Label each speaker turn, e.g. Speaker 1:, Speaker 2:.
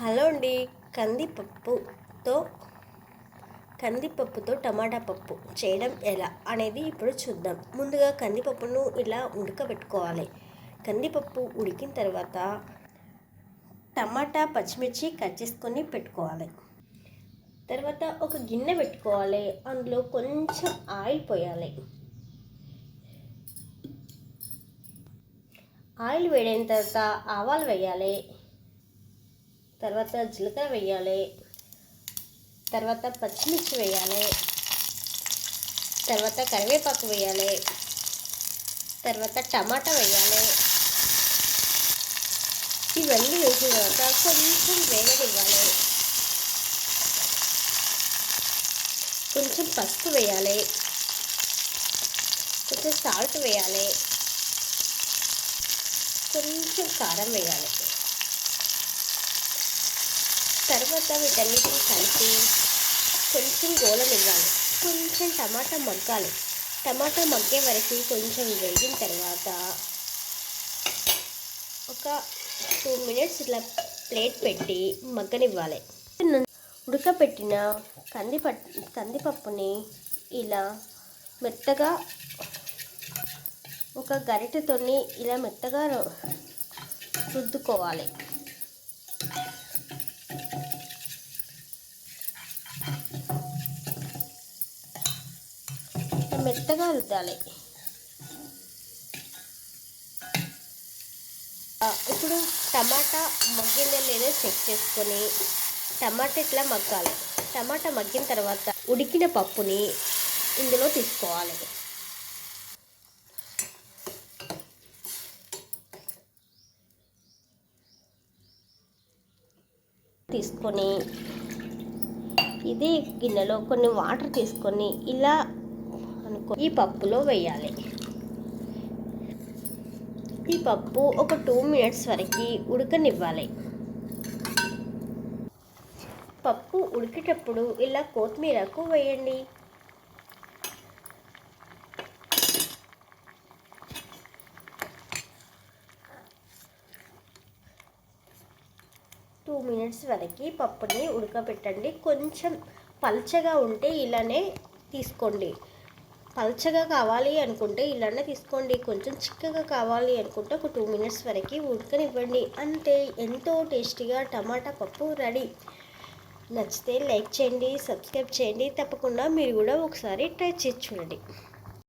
Speaker 1: Hello అండి. కందిపప్పుతో కందిపప్పుతో టమాటా పప్పు చేయడం ఎలా అనేది ఇప్పుడు చూద్దాం. ముందుగా కందిపప్పును ఇలా ఉడకబెట్టుకోవాలి. కందిపప్పు ఉడికిన తర్వాత టమాటా పచ్చిమిర్చి కట్ చేసుకొని పెట్టుకోవాలి. తర్వాత ఒక గిన్నె పెట్టుకోవాలి. అందులో కొంచెం ఆయిల్ పోయాలి. ఆయిల్ వేడైన తర్వాత ఆవాలు వేయాలి. తర్వాత జీలకర్ర వేయాలి. తర్వాత పచ్చిమిర్చి వేయాలి. తర్వాత కరివేపాకు వేయాలి. తర్వాత టమాటా వేయాలి. ఇవన్నీ వేసిన తర్వాత కొంచెం వేగనివ్వాలి కొంచెం పసుపు వేయాలి. కొంచెం సాల్ట్ వేయాలి. కొంచెం కారం వేయాలి. తర్వాత వీటన్నిటిని కలిపి కొంచెం గోలనివ్వాలి కొంచెం టమాటా మగ్గాలి. టమాటా మగ్గే వరకు కొంచెం వేగిన తర్వాత ఒక టూ మినిట్స్ ఇట్లా ప్లేట్ పెట్టి మగ్గనివ్వాలి. ఉడకపెట్టిన కందిపట్ కందిపప్పుని ఇలా మెత్తగా ఒక గరిటెతోని ఇలా మెత్తగా రుద్దుకోవాలి. మెత్తగా రుద్దాలి. ఇప్పుడు టమాటా మగ్గిందా లేదో చెక్ చేసుకొని టమాటా ఇట్లా మగ్గాలి? టమాటా మగ్గిన తర్వాత ఉడికిన పప్పుని ఇందులో తీసుకోవాలి. తీసుకొని ఇదే గిన్నెలో కొన్ని వాటర్ తీసుకొని ఇలా ఈ పప్పులో వేయాలి. ఈ పప్పు ఒక టూ మినిట్స్ వరకు ఉడకనివ్వాలి. పప్పు ఉడికేటప్పుడు ఇలా కొత్తిమీరకు వేయండి. టూ మినిట్స్ వరకు పప్పుని ఉడకబెట్టండి. కొంచెం పల్చగా ఉంటే ఇలానే తీసుకోండి. పల్చగా కావాలి అనుకుంటే ఇలానే తీసుకోండి. కొంచెం చిక్కగా కావాలి అనుకుంటే ఒక టూ మినిట్స్ వరకు ఉడకనివ్వండి. అంటే ఎంతో టేస్టీగా టమాటా పప్పు రెడీ. నచ్చితే లైక్ చేయండి సబ్స్క్రైబ్ చేయండి. తప్పకుండా మీరు కూడా ఒకసారి ట్రై చేసి చూడండి.